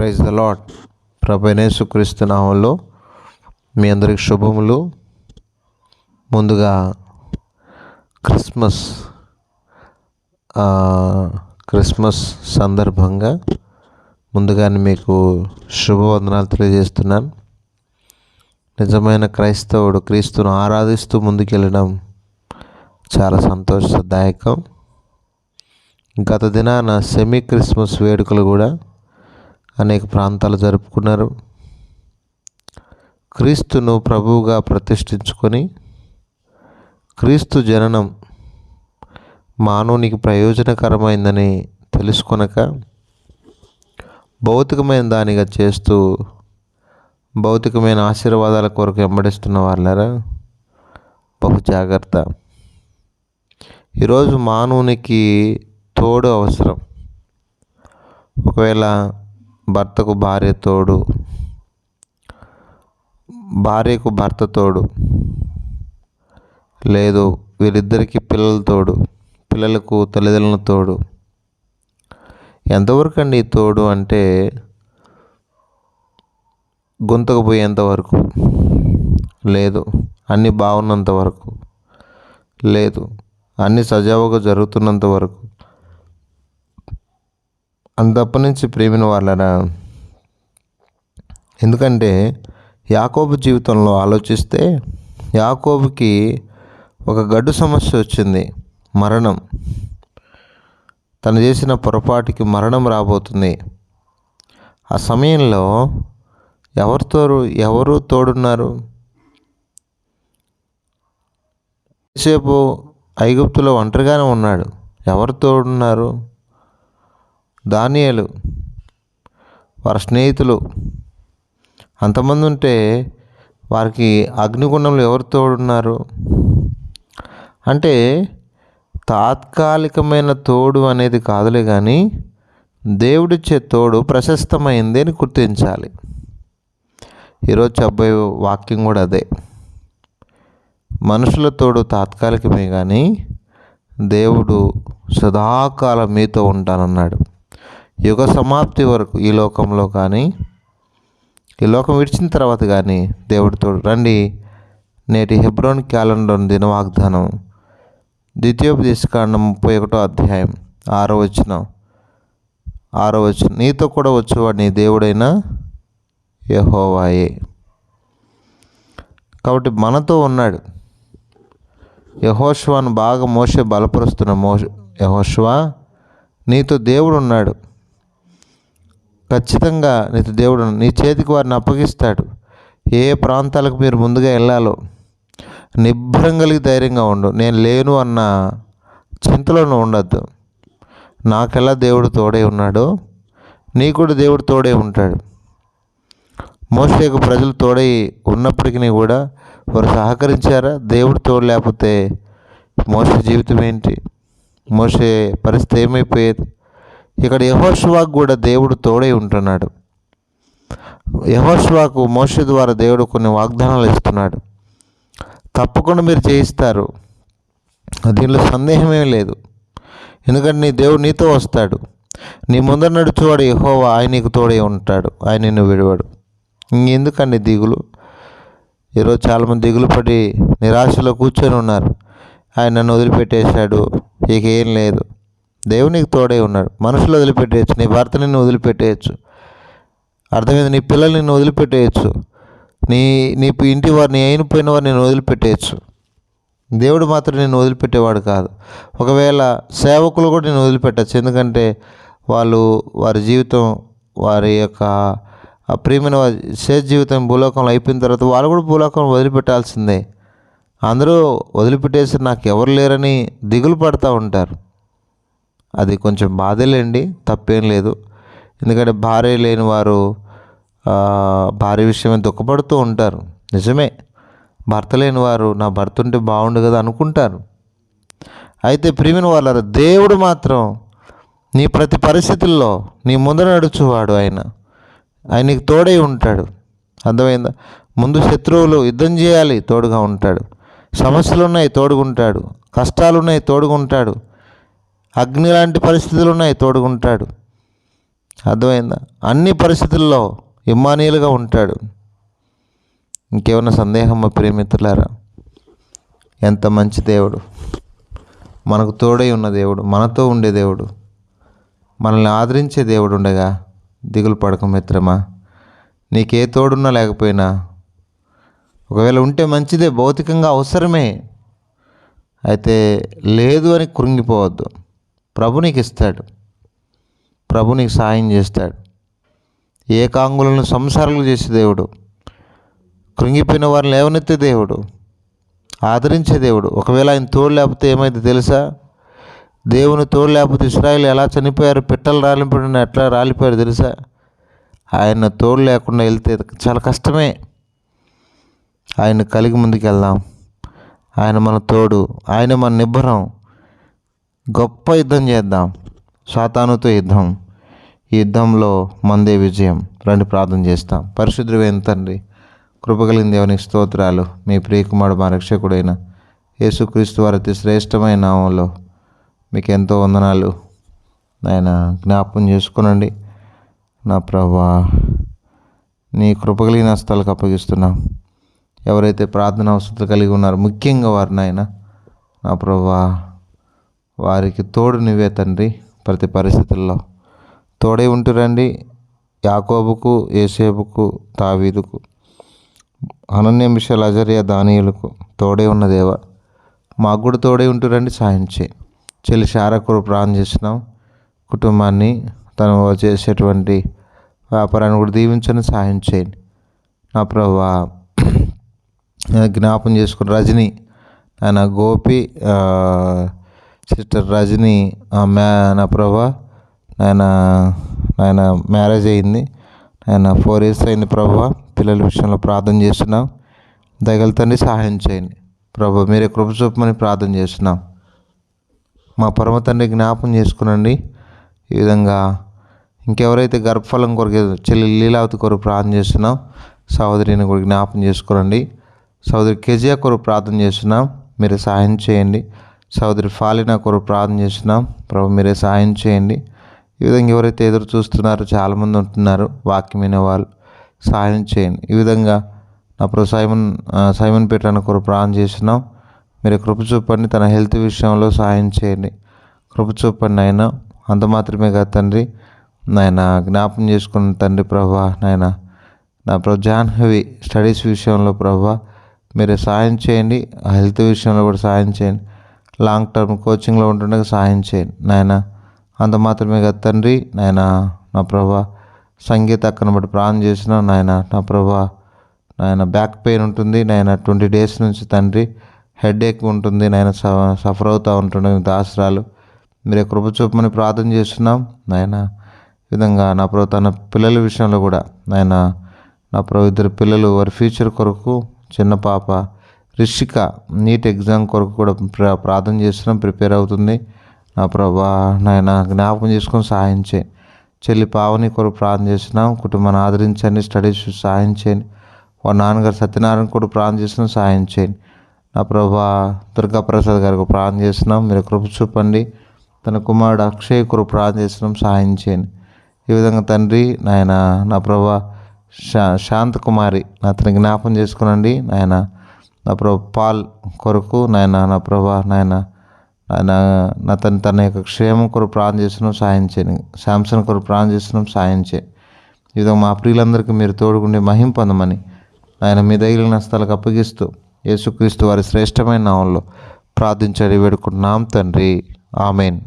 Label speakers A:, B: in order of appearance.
A: Praise the lord ప్రభనేసుక్రీస్తు నామంలో మీ అందరికి శుభములు. ముందుగా క్రిస్మస్ క్రిస్మస్ సందర్భంగా ముందుగానే మీకు శుభవందనాలు తెలియజేస్తున్నాను. నిజమైన క్రైస్తవుడు క్రీస్తును ఆరాధిస్తూ ముందుకెళ్ళడం చాలా సంతోషదాయకం. గత దినాన సెమీ క్రిస్మస్ వేడుకలు కూడా అనేక ప్రాంతాలు జరుపుకున్నారు. క్రీస్తును ప్రభువుగా ప్రతిష్ఠించుకొని క్రీస్తు జననం మానవునికి ప్రయోజనకరమైందని తెలుసుకొనక భౌతికమైన దానిగా చేస్తూ భౌతికమైన ఆశీర్వాదాల కొరకు వెంబడిస్తున్న వాళ్ళరా బహు జాగ్రత్త. ఈరోజు మానవునికి తోడు అవసరం. ఒకవేళ భర్తకు భార్య తోడు. భార్యకు భర్త తోడు. లేదు వీరిద్దరికి పిల్లల తోడు. పిల్లలకు తల్లిదండ్రుల తోడు. ఎంతవరకు అండి తోడు అంటే గుంతకు పోయేంతవరకు లేదు అన్నీ బాగున్నంత వరకు. లేదు అన్నీ సజావుగా జరుగుతున్నంత వరకు. అంతప్పటి నుంచి ప్రేమిన వాళ్ళరా? ఎందుకంటే యాకోబు జీవితంలో ఆలోచిస్తే యాకోబుకి ఒక గడ్డు సమస్య వచ్చింది మరణం. తను చేసిన పొరపాటుకి మరణం రాబోతుంది. ఆ సమయంలో ఎవరితో ఎవరు తోడున్నారు? సేపు ఐగుప్తులో ఒంటరిగానే ఉన్నాడు. ఎవరు తోడున్నారు? దానియేలు వారి స్నేహితులు. అంతమంది ఉంటే వారికి అగ్నిగుండంలో ఎవరు తోడున్నారు? అంటే తాత్కాలికమైన తోడు అనేది కాదులే కానీ దేవుడిచ్చే తోడు ప్రశస్తమైంది అని గుర్తించాలి. ఈరోజు చెప్పే వాక్యం కూడా అదే. మనుషుల తోడు తాత్కాలికమే కానీ దేవుడు సదాకాలం మీతో ఉంటానన్నాడు. యుగ సమాప్తి వరకు ఈ లోకంలో కానీ ఈ లోకం విడిచిన తర్వాత కానీ దేవుడితో రండి. నేటి హెబ్రోన్ క్యాలెండర్ దిన వాగ్దానం. ద్వితీయోపదేశకాండం ముప్పై ఒకటో అధ్యాయం ఆరో వచ్చిన ఆరో వచ్చిన నీతో కూడా వచ్చేవాడు నీ దేవుడైన యహోవాయే. కాబట్టి మనతో ఉన్నాడు. యహోష్వాను బాగా మోసే బలపరుస్తున్న మో యహోష్వా నీతో దేవుడు ఉన్నాడు ఖచ్చితంగా నీతి దేవుడు నీ చేతికి వారిని అప్పగిస్తాడు. ఏ ప్రాంతాలకు మీరు ముందుగా వెళ్ళాలో నిబ్బరం కలిగి ధైర్యంగా ఉండు. నేను లేను అన్న చింతలోనూ ఉండద్దు. నాకెలా దేవుడు తోడే ఉన్నాడో నీ కూడా దేవుడు తోడే ఉంటాడు. మోసేకు ప్రజలు తోడై ఉన్నప్పటికీ కూడా వారు సహకరించారా? దేవుడు తోడు లేకపోతే మోస జీవితం ఏంటి? మోసే పరిస్థితి ఏమైపోయేది? ఇక్కడ యహోష్వాకు కూడా దేవుడు తోడై ఉంటున్నాడు. యహోష్వాకు మోష ద్వారా దేవుడు కొన్ని వాగ్దానాలు ఇస్తున్నాడు. తప్పకుండా మీరు చేయిస్తారు. దీనిలో సందేహమేం లేదు. ఎందుకంటే నీ దేవుడు నీతో వస్తాడు. నీ ముందర నడుచువాడు యహోవా ఆయన నీకు తోడే ఉంటాడు. ఆయన నిన్ను విడివాడు. ఇంకెందుకండి దిగులు? ఈరోజు చాలామంది దిగులు పడి నిరాశలో కూర్చొని ఉన్నారు. ఆయన నన్ను వదిలిపెట్టేశాడు. ఇక ఏం లేదు. దేవునికి తోడే ఉన్నాడు. మనుషులు వదిలిపెట్టేయచ్చు నీ భర్త నిన్ను వదిలిపెట్టేయచ్చు అర్థమైంది నీ పిల్లలు నిన్ను వదిలిపెట్టేయచ్చు నీ నీ ఇంటి వారు నీ అయిన పోయిన వారు నేను వదిలిపెట్టేయచ్చు. దేవుడు మాత్రం నేను వదిలిపెట్టేవాడు కాదు. ఒకవేళ సేవకులు కూడా నేను వదిలిపెట్టచ్చు. ఎందుకంటే వాళ్ళు వారి జీవితం వారి యొక్క ప్రియమైన వారి శేష జీవితం భూలోకంలో అయిపోయిన తర్వాత వాళ్ళు కూడా భూలోకం వదిలిపెట్టాల్సిందే. అందరూ వదిలిపెట్టేసి నాకు ఎవరు లేరని దిగులు పడుతూ ఉంటారు. అది కొంచెం బాధలేండి తప్పేం లేదు. ఎందుకంటే భార్య లేని వారు భార్య విషయమే దుఃఖపడుతూ ఉంటారు. నిజమే. భర్త లేని వారు నా భర్త ఉంటే బాగుండు కదా అనుకుంటారు. అయితే ప్రియమైన వాళ్ళ దేవుడు మాత్రం నీ ప్రతి పరిస్థితుల్లో నీ ముందర నడుచువాడు ఆయన. ఆయనకి తోడై ఉంటాడు. అర్థమైందా? ముందు శత్రువులు యుద్ధం చేయాలి తోడుగా ఉంటాడు. సమస్యలు ఉన్నాయి తోడుగుంటాడు. కష్టాలు ఉన్నాయి తోడుగుంటాడు. అగ్ని లాంటి పరిస్థితులు ఉన్నాయి తోడుకుంటాడు అర్థమైందా? అన్ని పరిస్థితుల్లో ఇమ్మానీయులుగా ఉంటాడు. ఇంకేమైనా సందేహం మా ప్రేమితులారా ఎంత మంచి దేవుడు. మనకు తోడై ఉన్న దేవుడు మనతో ఉండే దేవుడు మనల్ని ఆదరించే దేవుడు ఉండగా దిగులు పడక మిత్రమా? నీకే తోడున్నా లేకపోయినా ఒకవేళ ఉంటే మంచిదే భౌతికంగా అవసరమే. అయితే లేదు అని కృంగిపోవద్దు. ప్రభు నీకు ఇస్తాడు. ప్రభు నీకు సాయం చేస్తాడు. ఏకాంగులను సంసారాలు చేసే దేవుడు. కృంగిపోయిన వారిని లేవనెత్తే దేవుడు. ఆదరించే దేవుడు. ఒకవేళ ఆయన తోడు లేకపోతే ఏమైంది తెలుసా? దేవుని తోడు లేకపోతే ఇస్రాయిల్ ఎలా చనిపోయారు? పిట్టలు రాలిపోయిన ఎట్లా రాలిపోయారు తెలుసా? ఆయన తోడు లేకుండా వెళ్తే చాలా కష్టమే. ఆయన కలిగి ముందుకు వెళ్దాం ఆయన మన తోడు. ఆయన మన నిబ్బరం. గొప్ప యుద్ధం చేద్దాం. సాతానుతో యుద్ధం. ఈ యుద్ధంలో మందే విజయం. రండి ప్రార్థన చేస్తాం. పరిశుద్ధుడైన తండ్రి కృపగలిగిన దేవుని స్తోత్రాలు. మీ ప్రియకుమారుడు మా రక్షకుడైన యేసుక్రీస్తు వారి అతి శ్రేష్టమైన నామంలో మీకు ఎంతో వందనాలు. ఆయన జ్ఞాపకం చేసుకునండి. నా ప్రభా నీ కృపగలిగిన స్థలకు అప్పగిస్తున్నాం. ఎవరైతే ప్రార్థన అవసరం కలిగి ఉన్నారో ముఖ్యంగా వారిని ఆయన నా ప్రభా వారికి తోడు నువ్వే తండ్రి ప్రతి పరిస్థితుల్లో. తోడై ఉంటురండి యాకోబుకు ఏసేబుకు తావీదుకు అనన్య మిషల్ అజర్య దానియులకు తోడే ఉన్న దేవ. మాకు కూడా తోడే ఉంటురండి సాయం చేయి. చెల్లి శారకుడు ప్రాణం చేసినాం కుటుంబాన్ని తను చేసేటువంటి వ్యాపారాన్ని కూడా దీవించని సాయం చేయండి. నా ప్రభా జ్ఞాపం చేసుకుని రజని ఆయన గోపి సిస్టర్ రజని ఆ, మ్యా నా ప్రభా నాయన నాయన మ్యారేజ్ అయింది. ఆయన ఫోర్ ఇయర్స్ అయింది ప్రభా. పిల్లల విషయంలో ప్రార్థన చేస్తున్నాం. దయగల తండ్రి సహాయం చేయండి. ప్రభా మీరే కృప చూపమని ప్రార్థన చేస్తున్నాం. మా పరమ తండ్రి జ్ఞాపం చేసుకునండి. ఈ విధంగా ఇంకెవరైతే గర్భఫలం కొరకు చెల్లి లీలావతి కొరకు ప్రార్థన చేస్తున్నాం సహోదరిని కూడా జ్ఞాపం చేసుకోనండి. సహోదరి కేజీఆర్ కొరకు ప్రార్థన చేస్తున్నాం. మీరు సహాయం చేయండి. సహోదరి ఫాలినా కొరకు ప్రార్థన చేస్తున్నాం. ప్రభు మీరే సహాయం చేయండి. ఈ విధంగా ఎవరైతే ఎదురు చూస్తున్నారో చాలామంది ఉంటున్నారు వాక్యమైన వాళ్ళు సహాయం చేయండి. ఈ విధంగా నా ప్రభు సైమన్ ఆ, సైమన్ పీఠాన్ని కొరకు ప్రార్థన చేస్తున్నాం. మీరు కృప చూపండి తన హెల్త్ విషయంలో సహాయం చేయండి. కృప చూపండి ఆయన అంత మాత్రమే కాదు తండ్రి. నాయన జ్ఞాపం చేసుకున్న తండ్రి ప్రభా నాయన. నా ప్రభు జాహ్నవి స్టడీస్ విషయంలో ప్రభా మీరు సాయం చేయండి. ఆ హెల్త్ విషయంలో కూడా సాయం చేయండి. లాంగ్ టర్మ్ కోచింగ్లో ఉండడానికి సహాయం చేయండి నాయన అంత మాత్రమే కదా తండ్రి. నాయన నా ప్రభా సంగీత అక్కను బట్టి ప్రాణం చేసిన నాయన నా ప్రభా నాయన బ్యాక్ పెయిన్ ఉంటుంది. నాయన ట్వంటీ డేస్ నుంచి తండ్రి హెడ్ ఏక్ ఉంటుంది. నాయన స- సఫర్ అవుతూ ఉంటుండే దాసరాలు. మీరే కృప చూపమని ప్రార్థన చేస్తున్నాం. నాయన విధంగా నా ప్రభు తన పిల్లల విషయంలో కూడా నాయన నా ప్రభు ఇద్దరు పిల్లలు వారి ఫ్యూచర్ కొరకు చిన్న పాప రిషిక నీట్ ఎగ్జామ్ కొరకు కూడా ప్ర- ప్రార్థన చేస్తున్నాం ప్రిపేర్ అవుతుంది. నా ప్రభా నాయన జ్ఞాపకం చేసుకొని సహాయం చేయి. చెల్లి పావని కొరకు ప్రార్థన చేస్తున్నాం కుటుంబాన్ని ఆదరించండి స్టడీస్ సహాయం చేయండి. వాళ్ళ నాన్నగారు సత్యనారాయణ కూడా ప్రార్థన చేస్తున్నాం సహాయం చేయండి. నా ప్రభా దుర్గా ప్రసాద్ గారికి ప్రార్థన చేస్తున్నాం మీరు కృప చూపండి. తన కుమారుడు అక్షయ్ కొరకు ప్రార్థన చేస్తున్నాం సహాయం చేయండి. ఈ విధంగా తండ్రి నాయన నా ప్రభా శా శాంత కుమారి అతని జ్ఞాపం చేసుకునండి. నాయన నా ప్రభు పాల్ కొరకు నాయన నా ప్రభా నాయన ఆయన నా తన తన యొక్క క్షేమం కొరకు ప్రాణం చేస్తున్నాం సాయం చేయను శాంసన్ కొరకు ప్రాణం చేస్తున్నాం సాయం చేయండి. ఈ మా ప్రియులందరికీ మీరు తోడుకుండి మహిం పొందమని ఆయన మీ దగిలిన స్థలకు అప్పగిస్తూ యేసుక్రీస్తు వారి శ్రేష్టమైన నామంలో ప్రార్థించడి వేడుకుంటున్నాం తండ్రి. ఆమెన్.